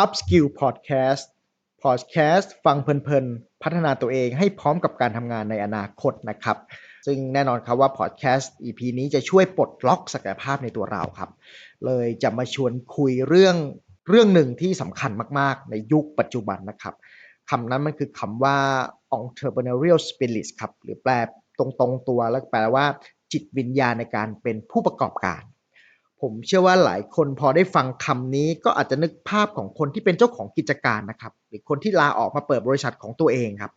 Upskill Podcast Podcast ฟังเพลินๆ พัฒนาตัวเองให้พร้อมกับการทำงานในอนาคตนะครับ ซึ่งแน่นอนครับว่า Podcast EP นี้จะช่วยปลดล็อกศักยภาพในตัวเราครับ เลยจะมาชวนคุยเรื่องเรื่องหนึ่งที่สำคัญมากๆ ในยุคปัจจุบันนะครับคำนั้นมันคือคำว่า entrepreneurial spirit ครับ หรือแปลตรงๆตัวแล้วแปลว่าจิตวิญญาณในการเป็นผู้ประกอบการ ผมเชื่อว่าหลายคนพอได้ฟังคำนี้ก็อาจจะนึกภาพของคนที่เป็นเจ้าของกิจการนะครับหรือคนที่ลาออกมาเปิดบริษัทของตัวเองครับ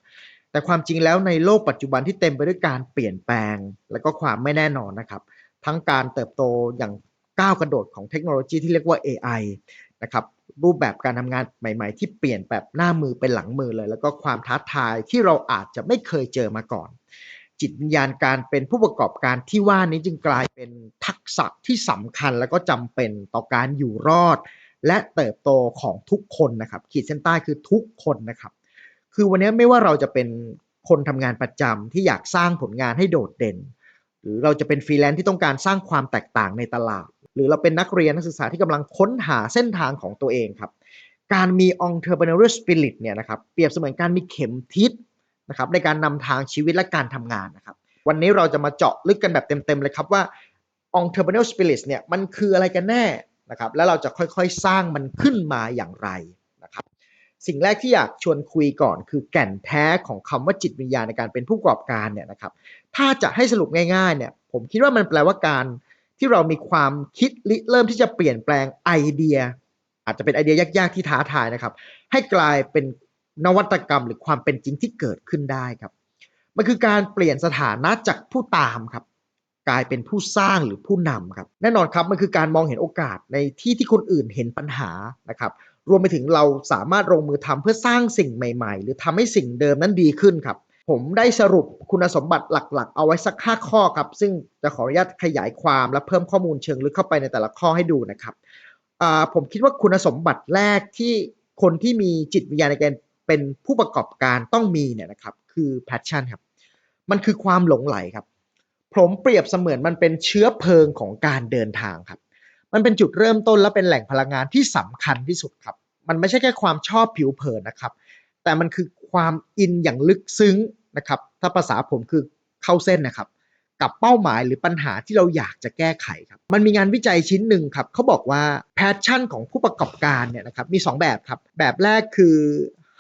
แต่ความจริงแล้วในโลกปัจจุบันที่เต็มไปด้วยการเปลี่ยนแปลง และก็ความไม่แน่นอนนะครับ ทั้งการเติบโตอย่างก้าวกระโดดของเทคโนโลยีที่เรียกว่า AI นะครับรูปแบบการทำงานใหม่ ๆ ที่เปลี่ยนแบบหน้ามือเป็นหลังมือเลย แล้วก็ความท้าทายที่เราอาจจะไม่เคยเจอมาก่อน จิตวิญญาณการเป็นผู้ประกอบการที่ว่านี้จึงกลายเป็นทักษะที่สำคัญและก็จำเป็นต่อการอยู่รอด และเติบโตของทุกคนนะครับ ขีดเส้นใต้คือทุกคนนะครับ คือวันนี้ไม่ว่าเราจะเป็นคนทำงานประจำที่อยากสร้างผลงานให้โดดเด่น หรือเราจะเป็นฟรีแลนซ์ที่ต้องการสร้างความแตกต่างในตลาด หรือเราเป็นนักเรียนนักศึกษาที่กำลังค้นหาเส้นทางของตัวเองครับการมี entrepreneurial spirit เนี่ยนะครับเปรียบเสมือนการมีเข็มทิศ นะครับในการนำทางชีวิตและการทำงานนะครับวันนี้เราจะมาเจาะลึกกันแบบเต็มๆเลยครับว่า entrepreneurial spirit เนี่ยมันคืออะไรกันแน่นะครับแล้วเราจะค่อยๆสร้างมันขึ้นมาอย่างไรนะครับสิ่งแรกที่อยากชวนคุยก่อน คือแก่นแท้ของคำว่าจิตวิญญาณในการเป็นผู้ประกอบการเนี่ยนะครับถ้าจะให้สรุปง่ายๆเนี่ยผมคิดว่ามันแปลว่าการที่เรามีความคิดริเริ่มที่จะเปลี่ยนแปลงไอเดีย อาจจะเป็นไอเดียยากๆที่ท้าทายนะครับ ให้กลายเป็น นวัตกรรมหรือความเป็นจริงที่เกิดขึ้นได้ครับ มันคือการเปลี่ยนสถานะจากผู้ตามครับ กลายเป็นผู้สร้างหรือผู้นำครับ แน่นอนครับมันคือการมองเห็นโอกาสในที่ที่คนอื่นเห็นปัญหานะครับ รวมไปถึงเราสามารถลงมือทำเพื่อสร้างสิ่งใหม่ ๆ หรือทำให้สิ่งเดิมนั้นดีขึ้นครับผมได้สรุปคุณสมบัติหลักๆ เอาไว้สัก 5 ข้อครับ ซึ่งจะขออนุญาตขยายความและเพิ่มข้อมูลเชิงลึกเข้าไปในแต่ละข้อให้ดูนะครับผมคิดว่าคุณสมบัติแรกที่คนที่มีจิตวิญญาณในการ เป็นผู้ประกอบการต้องมีเนี่ยนะครับคือ passion ครับมันคือความหลงไหลครับผมเปรียบเสมือนมันเป็นเชื้อเพลิงของการเดินทางครับ มันเป็นจุดเริ่มต้นและเป็นแหล่งพลังงานที่สำคัญที่สุดครับ มันไม่ใช่แค่ความชอบผิวเผินนะครับ แต่มันคือความอินอย่างลึกซึ้งนะครับ ถ้าภาษาผมคือเข้าเส้นนะครับ กับเป้าหมายหรือปัญหาที่เราอยากจะแก้ไขครับ มันมีงานวิจัยชิ้นหนึ่งครับเขาบอกว่าแพชชั่นของผู้ประกอบการเนี่ยนะครับมี 2 แบบครับ แบบแรกคือ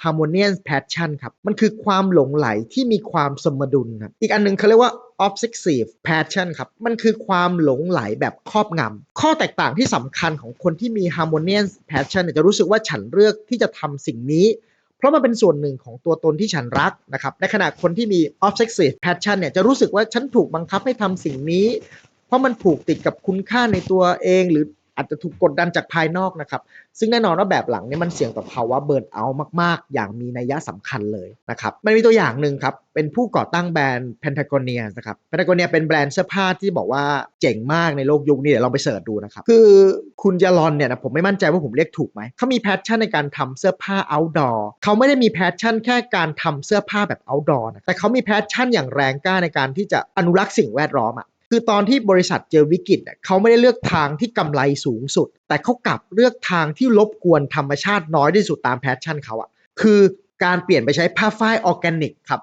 harmonious passion ครับ มันคือความหลงไหลที่มีความสมดุลครับ อีกอันหนึงเขาเรียกว่า obsessive passion ครับ มันคือความหลงไหลแบบครอบงำ ข้อแตกต่างที่สำคัญของคนที่มี harmonious passion เนี่ยจะรู้สึกว่าฉันเลือกที่จะทำสิ่งนี้ เพราะมันเป็นส่วนหนึ่งของตัวตนที่ฉันรักนะครับ ในขณะคนที่มี obsessive passion เนี่ยจะรู้สึกว่าฉันถูกบังคับให้ทำสิ่งนี้ เพราะมันผูกติดกับคุณค่าในตัวเองหรือ อาจจะถูกกดดันจากภายนอกนะครับ ซึ่งแน่นอนว่าแบบหลังนี้มันเสี่ยงต่อภาวะเบิร์นเอาท์มากๆ อย่างมีนัยสำคัญเลยนะครับ มันมีตัวอย่างหนึ่งครับ เป็นผู้ก่อตั้งแบรนด์ Patagonia นะครับ Patagonia เป็นแบรนด์เสื้อผ้าที่บอกว่าเจ๋งมากในโลกยุคนี้เดี๋ยวลองไปเสิร์ชดูนะครับ คือคุณยาลอนเนี่ยนะผมไม่มั่นใจว่าผมเรียกถูกไหม เขามีแพชชั่นในการทำเสื้อผ้า outdoor เขาไม่ได้มีแพชชั่นแค่การทำเสื้อผ้าแบบ outdoor นะแต่เขามีแพชชั่นอย่างแรงกล้าในการที่จะอนุรักษ์สิ่งแวดล้อมอะ คือตอนที่บริษัทเจอวิกฤตเขาไม่ได้เลือกทางที่กำไรสูงสุด แต่เขากลับเลือกทางที่รบกวนธรรมชาติน้อยที่สุดตามแพชชั่นเขาอะคือการเปลี่ยนไปใช้ผ้าฝ้ายออร์แกนิกครับ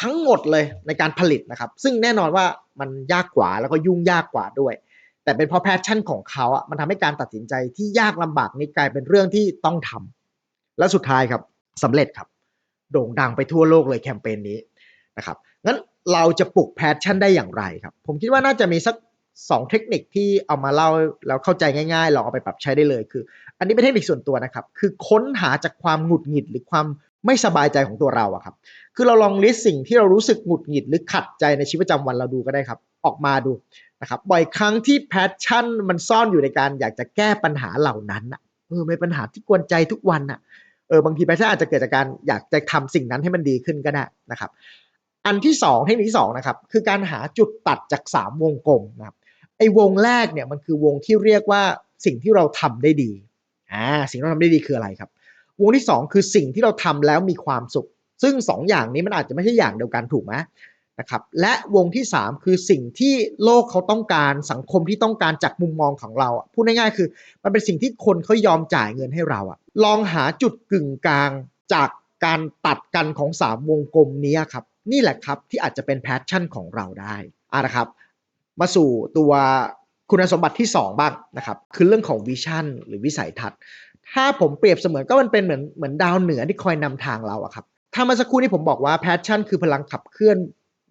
ทั้งหมดเลยในการผลิตนะครับ ซึ่งแน่นอนว่ามันยากกว่าแล้วก็ยุ่งยากกว่าด้วย แต่เป็นเพราะแพชชั่นของเขาอะมันทำให้การตัดสินใจที่ยากลำบากนี้กลายเป็นเรื่องที่ต้องทำและสุดท้ายครับสำเร็จครับ โด่งดังไปทั่วโลกเลยแคมเปญนี้นะครับงั้น เราจะปลุกแพชชั่นได้อย่างไรครับ ผมคิดว่าน่าจะมีสัก2เทคนิคที่เอามาเล่าแล้วเข้าใจง่ายๆลองเอาไปปรับใช้ได้เลยคือ อันนี้เป็นเทคนิคส่วนตัวนะครับ คือค้นหาจากความหงุดหงิดหรือความไม่สบายใจของตัวเราอะครับ คือเราลองลิสต์สิ่งที่เรารู้สึกหงุดหงิดหรือขัดใจในชีวิตประจำวันเราดูก็ได้ครับ ออกมาดูนะครับ บ่อยครั้งที่แพชชั่นมันซ่อนอยู่ในการอยากจะแก้ปัญหาเหล่านั้นอะเออไม่ปัญหาที่กวนใจทุกวันอะเออบางทีแพชชั่นอาจจะเกิดจากการอยากจะทำสิ่งนั้นให้มันดีขึ้นก็ได้นะครับ อันที่2เทคนิคที่2นะครับคือการหาจุดตัดจาก3วงกลมนะครับไอ้วงแรกเนี่ยมันคือวงที่เรียกว่าสิ่งที่เราทำได้ดีอ่าสิ่งที่เราทำได้ดีคืออะไรครับ วงที่2คือสิ่งที่เราทำแล้วมีความสุข ซึ่ง2องอย่างนี้มันอาจจะไม่ใช่อย่างเดียวกันถูกไหมนะครับและวงที่3คือสิ่งที่โลกเขาต้องการสังคมที่ต้องการจากมุมมองของเราอะพูดง่ายๆคือ มันเป็นสิ่งที่คนเขายอมจ่ายเงินให้เราอะลองหาจุดกึ่งกลางจากการตัดกันของ3วงกลมนี้ครับ นี่แหละครับที่อาจจะเป็นแพชชั่นของเราได้อะนะครับ มาสู่ตัวคุณสมบัติที่ 2 บ้างนะครับ คือเรื่องของวิชั่นหรือวิสัยทัศน์ ถ้าผมเปรียบเสมือนก็มันเป็นเหมือนเหมือนดาวเหนือที่คอยนำทางเราอะครับถ้าเมาสักครู่นี้ผมบอกว่าแพชชั่นคือพลังขับเคลื่อน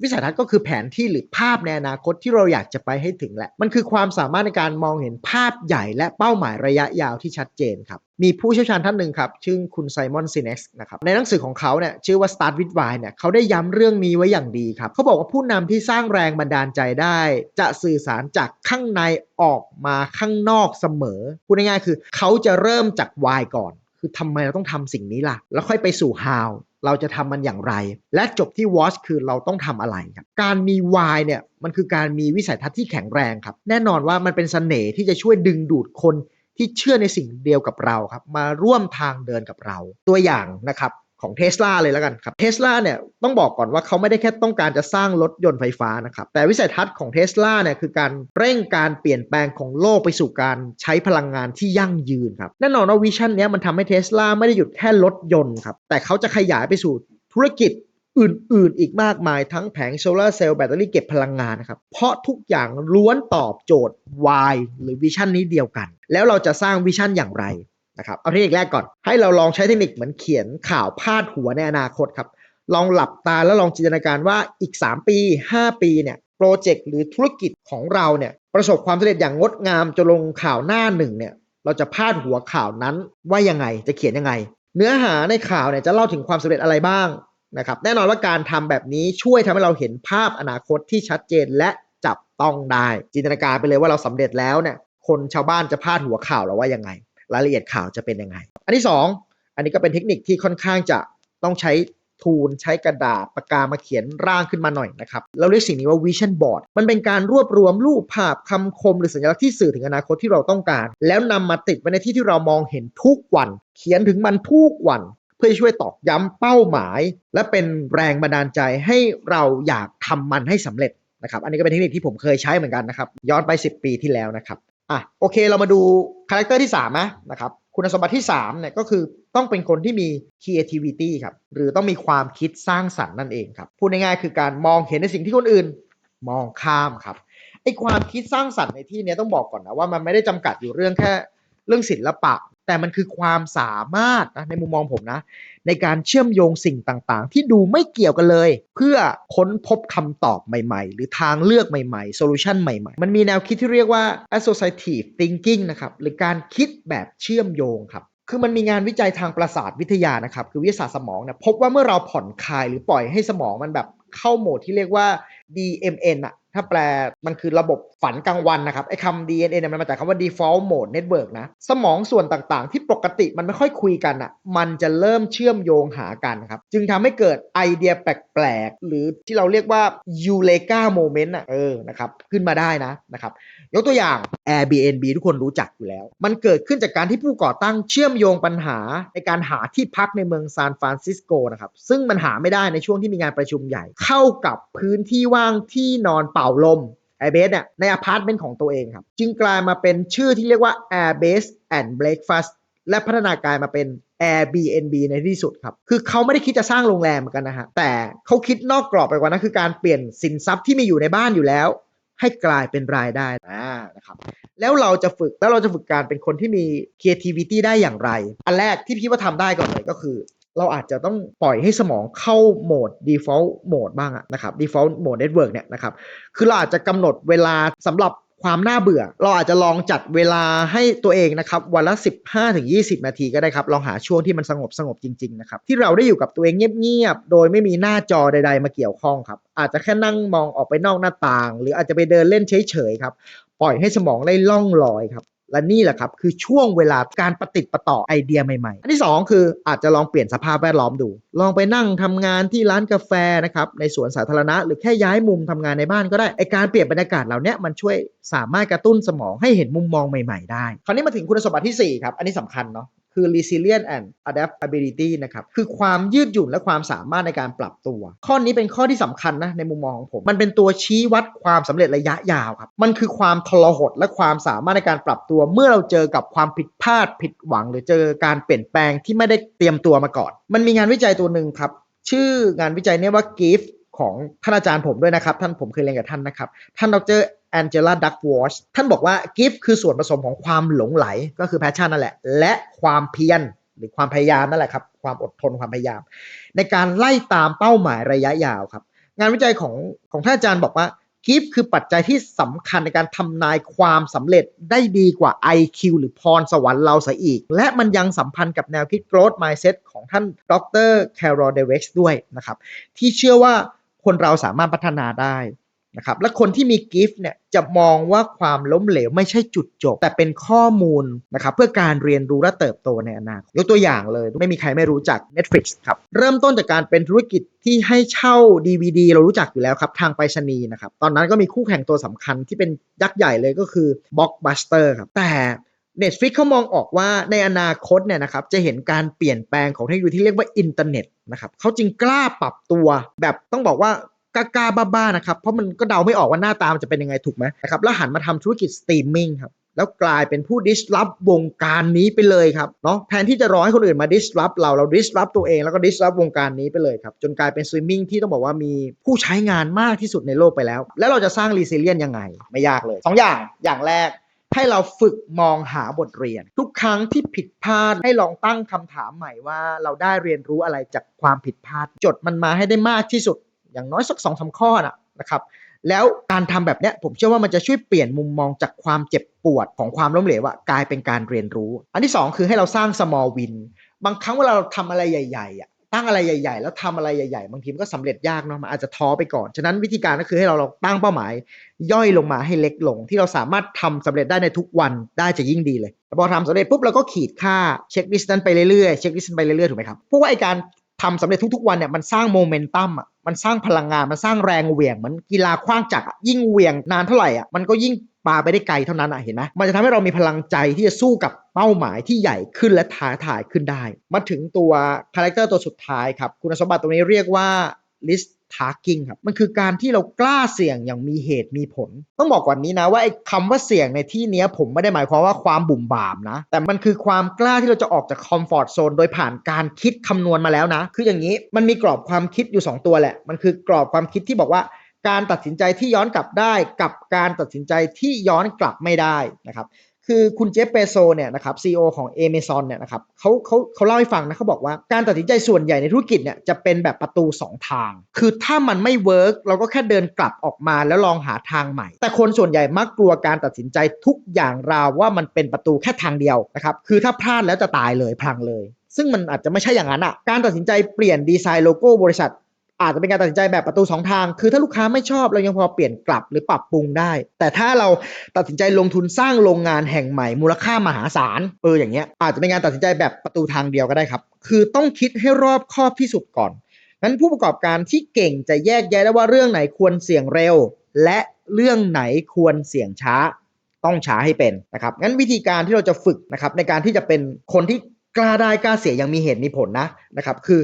วิสัยทัศน์ก็คือแผนที่หรือภาพในอนาคตที่เราอยากจะไปให้ถึงแหละ มันคือความสามารถในการมองเห็นภาพใหญ่และเป้าหมายระยะยาวที่ชัดเจนครับ มีผู้เชี่ยวชาญท่านหนึ่งครับ ชื่อคุณไซมอนซินเน็กซ์นะครับ ในหนังสือของเขาเนี่ยชื่อว่า Start with Why เนี่ยเขาได้ย้ำเรื่องนี้ไว้อย่างดีครับ เขาบอกว่าผู้นำที่สร้างแรงบันดาลใจได้ จะสื่อสารจากข้างในออกมาข้างนอกเสมอ พูดง่ายๆคือ เขาจะเริ่มจาก Why ก่อน คือทำไมเราต้องทำสิ่งนี้ล่ะ แล้วค่อยไปสู่ how เราจะทำมันอย่างไร และจบที่ what คือเราต้องทำอะไรครับ การมี why เนี่ยมันคือการมีวิสัยทัศน์ที่แข็งแรงครับ แน่นอนว่ามันเป็นเสน่ห์ที่จะช่วยดึงดูดคนที่เชื่อในสิ่งเดียวกับเราครับ มาร่วมทางเดินกับเรา ตัวอย่างนะครับ ของเทสลาเลยแล้วกันครับเทสลาเนี่ยต้องบอกก่อนว่าเขาไม่ได้แค่ต้องการจะสร้างรถยนต์ไฟฟ้านะครับ แต่วิสัยทัศน์ของเทสลาเนี่ยคือการเร่งการเปลี่ยนแปลงของโลกไปสู่การใช้พลังงานที่ยั่งยืนครับแน่นอนว่าวิชั่นนี้มันทำให้เทสลาไม่ได้หยุดแค่รถยนต์ครับ แต่เขาจะขยายไปสู่ธุรกิจอื่น ๆ อีกมากมายทั้งแผงโซลาร์เซลล์แบตเตอรี่เก็บพลังงานนะครับ เพราะทุกอย่างล้วนตอบโจทย์ Y หรือวิชั่นนี้เดียวกัน แล้วเราจะสร้างวิชั่นอย่างไร นะครับเอาเทคนิคแรกก่อน ให้เราลองใช้เทคนิคเหมือนเขียนข่าวพาดหัวในอนาคตครับ ลองหลับตาแล้วลองจินตนาการว่าอีก 3 ปี 5 ปีเนี่ยโปรเจกต์หรือธุรกิจของเราเนี่ยประสบความสำเร็จอย่างงดงามจนลงข่าวหน้าหนึ่งเนี่ยเราจะพาดหัวข่าวนั้นว่ายังไงจะเขียนยังไง เนื้อหาในข่าวเนี่ยจะเล่าถึงความสำเร็จอะไรบ้างนะครับแน่นอนว่าการทำแบบนี้ช่วยทำให้เราเห็นภาพอนาคตที่ชัดเจนและจับต้องได้ จินตนาการไปเลยว่าเราสำเร็จแล้วเนี่ยคนชาวบ้านจะพาดหัวข่าวเราว่ายังไง รายละเอียดข่าวจะเป็นยังไง อันที่ 2 อันนี้ก็เป็นเทคนิคที่ค่อนข้างจะต้องใช้ทูลใช้กระดาษปากกามาเขียนร่างขึ้นมาหน่อยนะครับ เราเรียกสิ่งนี้ว่า vision board มันเป็นการรวบรวมรูปภาพคำคมหรือสัญลักษณ์ที่สื่อถึงอนาคตที่เราต้องการ แล้วนำมาติดไว้ในที่ที่เรามองเห็นทุกวัน เขียนถึงมันทุกวัน เพื่อช่วยตอกย้ำเป้าหมาย และเป็นแรงบันดาลใจให้เราอยากทำมันให้สำเร็จนะครับ อันนี้ก็เป็นเทคนิคที่ผมเคยใช้เหมือนกันนะครับ ย้อนไป 10 ปีที่แล้วนะครับ อะโอเคเรามาดูคาแรคเตอร์ที่3นะนะครับคุณสมบัติที่3เนี่ยก็คือต้องเป็นคนที่มี creativity ครับหรือต้องมีความคิดสร้างสรรค์นั่นเองครับพูดง่ายๆคือการมองเห็นในสิ่งที่คนอื่นมองข้ามครับไอความคิดสร้างสรรค์ในที่นี้ต้องบอกก่อนนะว่ามันไม่ได้จำกัดอยู่เรื่องแค่เรื่องศิลปะ แต่มันคือความสามารถนะในมุมมองผมนะ ในการเชื่อมโยงสิ่งต่างๆ ที่ดูไม่เกี่ยวกันเลย เพื่อค้นพบคำตอบใหม่ๆ หรือทางเลือกใหม่ๆโซลูชันใหม่ๆ มันมีแนวคิดที่เรียกว่า associative thinking นะครับ หรือการคิดแบบเชื่อมโยงครับคือมันมีงานวิจัยทางประสาทวิทยานะครับคือวิทยาศาสตร์สมองเนี่ยพบว่าเมื่อเราผ่อนคลายหรือปล่อยให้สมองมันแบบเข้าโหมดที่เรียกว่า DMN อะ ถ้าแปลมันคือระบบฝันกลางวันนะครับ ไอ้คำ DNA เนี่ยมันมาจากคำว่า default mode network นะ สมองส่วนต่างๆ ที่ปกติมันไม่ค่อยคุยกันอะมันจะเริ่มเชื่อมโยงหากันครับ จึงทำให้เกิดไอเดียแปลกๆ หรือที่เราเรียกว่า Eureka moment อะเออนะครับ ขึ้นมาได้นะนะครับ ยกตัวอย่าง Airbnb ทุกคนรู้จักอยู่แล้ว มันเกิดขึ้นจากการที่ผู้ก่อตั้งเชื่อมโยงปัญหาในการหาที่พักในเมืองซานฟรานซิสโกนะครับ ซึ่งมันหาไม่ได้ในช่วงที่มีงานประชุมใหญ่ เข้ากับพื้นที่ว่างที่นอนเป่าลม Airbase เนี่ยในอพาร์ตเมนต์ของตัวเองครับ จึงกลายมาเป็นชื่อที่เรียกว่า Airbase and Breakfast และพัฒนากลายมาเป็น Airbnb ในที่สุดครับ คือเขาไม่ได้คิดจะสร้างโรงแรมเหมือนกันนะฮะ แต่เขาคิดนอกกรอบไปกว่านั้นคือการเปลี่ยนสินทรัพย์ที่มีอยู่ในบ้านอยู่แล้ว ให้กลายเป็นรายได้นะครับ แล้วเราจะฝึกแล้วเราจะฝึกการเป็นคนที่มี creativity ได้อย่างไร อันแรกที่พี่ว่าทำได้ก่อนเลยก็คือ เราอาจจะต้องปล่อยให้สมองเข้าโหมด default โหมดบ้างอะนะครับ default โหมด network เนี่ยนะครับ คือเราอาจจะกำหนดเวลาสำหรับ ความน่าเบื่อ เราอาจจะลองจัดเวลาให้ตัวเองนะครับ วันละ 15-20 นาทีก็ได้ครับ ลองหาช่วงที่มันสงบสงบจริงๆนะครับ ที่เราได้อยู่กับตัวเองเงียบๆ โดยไม่มีหน้าจอใด ๆ มาเกี่ยวข้องครับ อาจจะแค่นั่งมองออกไปนอกหน้าต่าง หรืออาจจะไปเดินเล่นเฉยๆครับ ปล่อยให้สมองได้ล่องลอยครับ และนี่แหละครับคือช่วงเวลาการประติดประต่อไอเดียใหม่ๆ อันที่ 2 คืออาจจะลองเปลี่ยนสภาพแวดล้อมดู ลองไปนั่งทำงานที่ร้านกาแฟนะครับในสวนสาธารณะ หรือแค่ย้ายมุมทำงานในบ้านก็ได้ไอการเปลี่ยนบรรยากาศเหล่านี้มันช่วยสามารถกระตุ้นสมองให้เห็นมุมมองใหม่ๆได้ คราวนี้มาถึงคุณสมบัติที่4ครับอันนี้สำคัญเนาะ คือ resilience and adaptability นะครับ คือความยืดหยุ่นและความสามารถในการปรับตัว ข้อนี้เป็นข้อที่สำคัญนะในมุมมองของผม มันเป็นตัวชี้วัดความสำเร็จระยะยาวครับ มันคือความทรหดและความสามารถในการปรับตัว เมื่อเราเจอกับความผิดพลาดผิดหวัง หรือเจอการเปลี่ยนแปลงที่ไม่ได้เตรียมตัวมาก่อน มันมีงานวิจัยตัวหนึ่งครับ ชื่องานวิจัยเนี่ยว่า GIFT ของท่านอาจารย์ผมด้วยนะครับ ท่านผมเคยเรียนกับท่านนะครับ ท่านดรแองเจล่าดักวอชท่านบอกว่า gift คือส่วนผสมของความหลงไหลก็คือ passion นั่นแหละ และความเพียรหรือความพยายามนั่นแหละครับความอดทนความพยายาม ในการไล่ตามเป้าหมายระยะยาวครับ งานวิจัยของของท่านอาจารย์บอกว่า gift คือปัจจัยที่สำคัญในการทำนายความสำเร็จได้ดีกว่า IQ หรือพรสวรรค์เราซะอีก และมันยังสัมพันธ์กับแนวคิด growth mindset ของท่านดร Carol Dweck ด้วยนะครับที่เชื่อว่า คนเราสามารถพัฒนาได้นะครับและคนที่มีกิฟต์เนี่ยจะมองว่าความล้มเหลวไม่ใช่จุดจบ แต่เป็นข้อมูลนะครับเพื่อการเรียนรู้และเติบโตในอนาคตยกตัวอย่างเลย ไม่มีใครไม่รู้จัก Netflix ครับ เริ่มต้นจากการเป็นธุรกิจที่ให้เช่า DVD เรารู้จักอยู่แล้วครับ ทางไปรษณีย์นะครับ ตอนนั้นก็มีคู่แข่งตัวสำคัญที่เป็นยักษ์ใหญ่เลยก็คือ Blockbuster ครับแต่ Netflix เขามองออกว่าในอนาคตเนี่ยนะครับจะเห็นการเปลี่ยนแปลงของเทคโนโลยีที่เรียกว่าอินเทอร์เน็ตนะครับเขาจึงกล้าปรับตัวแบบต้องบอกว่ากล้าๆบ้าๆนะครับเพราะมันก็เดาไม่ออกว่าหน้าตามันจะเป็นยังไงถูกไหมนะครับแล้วหันมาทำธุรกิจสตรีมมิ่งครับแล้วกลายเป็นผู้ disrupt วงการนี้ไปเลยครับเนาะแทนที่จะรอให้คนอื่นมา disrupt เราเรา disrupt ตัวเองแล้วก็ disrupt วงการนี้ไปเลยครับ จนกลายเป็นสตรีมมิ่งที่ต้องบอกว่ามีผู้ใช้งานมากที่สุดในโลกไปแล้ว แล้วเราจะสร้าง resilience ยังไง ไม่ยากเลยสองอย่างอย่างแรก ให้เราฝึกมองหาบทเรียน ทุกครั้งที่ผิดพลาดให้ลองตั้งคำถามใหม่ว่า เราได้เรียนรู้อะไรจากความผิดพลาด จดมันมาให้ได้มากที่สุด อย่างน้อยสักสองสาข้อนะนะครับแล้วการทำแบบนี้ผมเชื่อว่ามันจะช่วยเปลี่ยนมุมมองจากความเจ็บปวดของความล้มเหลวอะกลายเป็นการเรียนรู้ อันที่สองคือให้เราสร้าง small win บางครั้งเวลาเราทำอะไรใหญ่ๆอะ ตั้งอะไรใหญ่ ๆ แล้วทำอะไรใหญ่ๆ บางทีมันก็สำเร็จยากเนาะมันอาจจะท้อไปก่อน ฉะนั้นวิธีการก็คือให้เราลองตั้งเป้าหมาย ย่อยลงมาให้เล็กลง ที่เราสามารถทำสำเร็จได้ในทุกวันได้จะยิ่งดีเลยพอทำสำเร็จปุ๊บเราก็ขีดค่าเช็คลิสต์นั้นไปเรื่อยๆเช็คลิสต์ไปเรื่อยๆถูกไหมครับเพราะว่าไอการทำสำเร็จทุกๆวันเนี่ยมันสร้างโมเมนตัมอะมันสร้างพลังงานมันสร้างแรงเหวี่ยงเหมือนกีฬาคว้างจักรยิ่งเหวี่ยงนานเท่าไหร่อะมันก็ยิ่ง ปาไปได้ไกลเท่านั้นอะเห็นไหมมันจะทำให้เรามีพลังใจที่จะสู้กับเป้าหมายที่ใหญ่ขึ้นและท้าทายขึ้นได้ มาถึงตัวคาแรคเตอร์ตัวสุดท้ายครับ คุณสมบัติตรงนี้เรียกว่า list taking ครับ มันคือการที่เรากล้าเสี่ยงอย่างมีเหตุมีผล ต้องบอกก่อนนี้นะว่าไอ้คำว่าเสี่ยงในที่นี้ผมไม่ได้หมายความว่าความบุ่มบามนะ แต่มันคือความกล้าที่เราจะออกจากคอมฟอร์ z โซนโดยผ่านการคิดคำนวณมาแล้วนะ คืออย่างนี้มันมีกรอบความคิดอยู่ 2 ตัวแหละ มันคือกรอบความคิดที่บอกว่า การตัดสินใจที่ย้อนกลับได้กับการตัดสินใจที่ย้อนกลับไม่ได้นะครับ คือคุณเจฟเปโซเนี่ยนะครับซีอของ Amazon เนี่ยนะครับเขาเขาเขาเล่าให้ฟังนะเขาบอกว่าการตัดสินใจส่วนใหญ่ในธุรกิจเนี่ยจะเป็นแบบประตู 2 ทาง คือถ้ามันไม่เวิร์กเราก็แค่เดินกลับออกมาแล้วลองหาทางใหม่ แต่คนส่วนใหญ่มักกลัวการตัดสินใจทุกอย่างราวว่ามันเป็นประตูแค่ทางเดียวนะครับคือถ้าพลาดแล้วจะตายเลยพลังเลยซึ่งมันอาจจะไม่ใช่อย่างนั้นอะ การตัดสินใจเปลี่ยนดีไซน์โลโก้บริษัท อาจจะเป็นการตัดสินใจแบบประตู2ทาง คือถ้าลูกค้าไม่ชอบเรายังพอเปลี่ยนกลับหรือปรับปรุงได้ แต่ถ้าเราตัดสินใจลงทุนสร้างโรงงานแห่งใหม่มูลค่ามหาศาลเอออย่างเงี้ยอาจจะเป็นการตัดสินใจแบบประตูทางเดียวก็ได้ครับ คือต้องคิดให้รอบคอบที่สุดก่อนนั้นผู้ประกอบการที่เก่งจะแยกแยะได้ว่าเรื่องไหนควรเสี่ยงเร็ว และเรื่องไหนควรเสี่ยงช้า ต้องช้าให้เป็นนะครับงั้นวิธีการที่เราจะฝึกนะครับในการที่จะเป็นคนที่กล้าได้กล้าเสียย่างมีเหตุมีผลนะนะครับ คือ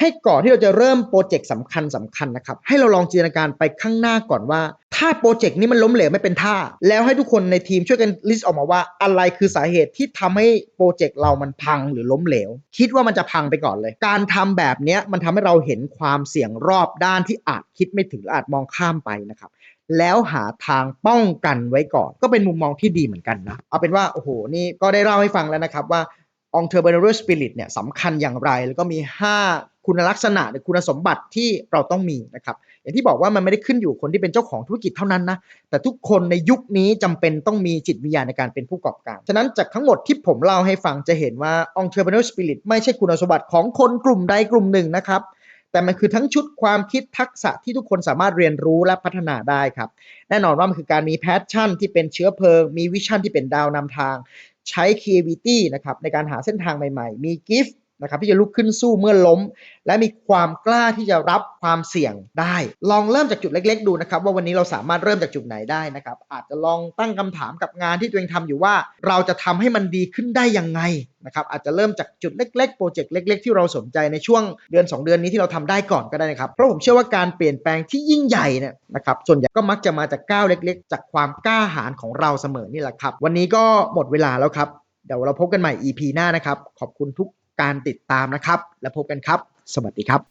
ให้ก่อนที่เราจะเริ่มโปรเจกต์สำคัญสำคัญนะครับ ให้เราลองจินตนาการไปข้างหน้าก่อนว่า ถ้าโปรเจกต์นี้มันล้มเหลวไม่เป็นท่า แล้วให้ทุกคนในทีมช่วยกันลิสต์ออกมาว่า อะไรคือสาเหตุที่ทำให้โปรเจกต์เรามันพังหรือล้มเหลว คิดว่ามันจะพังไปก่อนเลย การทำแบบนี้มันทำให้เราเห็นความเสี่ยงรอบด้านที่อาจคิดไม่ถึงอาจมองข้ามไปนะครับแล้วหาทางป้องกันไว้ก่อน ก็เป็นมุมมองที่ดีเหมือนกันนะ เอาเป็นว่า โอ้โห นี่ก็ได้เล่าให้ฟังแล้วนะครับว่า entrepreneurial spirit เนี่ยสำคัญอย่างไร แล้วก็มี 5 คุณลักษณะหรือคุณสมบัติที่เราต้องมีนะครับ อย่างที่บอกว่ามันไม่ได้ขึ้นอยู่คนที่เป็นเจ้าของธุรกิจเท่านั้นนะ แต่ทุกคนในยุคนี้จำเป็นต้องมีจิตวิญญาณในการเป็นผู้ประกอบการ ฉะนั้นจากทั้งหมดที่ผมเล่าให้ฟังจะเห็นว่า entrepreneurial spirit ไม่ใช่คุณสมบัติของคนกลุ่มใดกลุ่มหนึ่งนะครับแต่มันคือทั้งชุดความคิดทักษะที่ทุกคนสามารถเรียนรู้และพัฒนาได้ครับ แน่นอนว่ามันคือการมีแพชชั่นที่เป็นเชื้อเพลิง มีวิชั่นที่เป็นดาวนำทาง ใช้ creativity นะครับในการหาเส้นทางใหม่ๆ มี gift นะครับที่จะลุกขึ้นสู้เมื่อล้ม และมีความกล้าที่จะรับความเสี่ยงได้ ลองเริ่มจากจุดเล็ก ๆ ดูนะครับว่าวันนี้เราสามารถเริ่มจากจุดไหนได้นะครับอาจจะลองตั้งคำถามกับงานที่ตัวเองทำอยู่ว่า เราจะทำให้มันดีขึ้นได้ยังไงนะครับอาจจะเริ่มจากจุดเล็กๆโปรเจกต์เล็ก ๆ ที่เราสนใจในช่วงเดือน 2 เดือนนี้ที่เราทำได้ก่อนก็ได้นะครับเพราะผมเชื่อว่าการเปลี่ยนแปลงที่ยิ่งใหญ่เนี่ยนะครับส่วนใหญ่ก็มักจะมาจากก้าวเล็ก ๆ จากความกล้าหาญของเราเสมอนี่แหละครับ วันนี้ก็หมดเวลาแล้วครับเดี๋ยวเราพบกันใหม่ EP หน้านะครับ ขอบคุณทุก การติดตามนะครับ และพบกันครับ สวัสดีครับ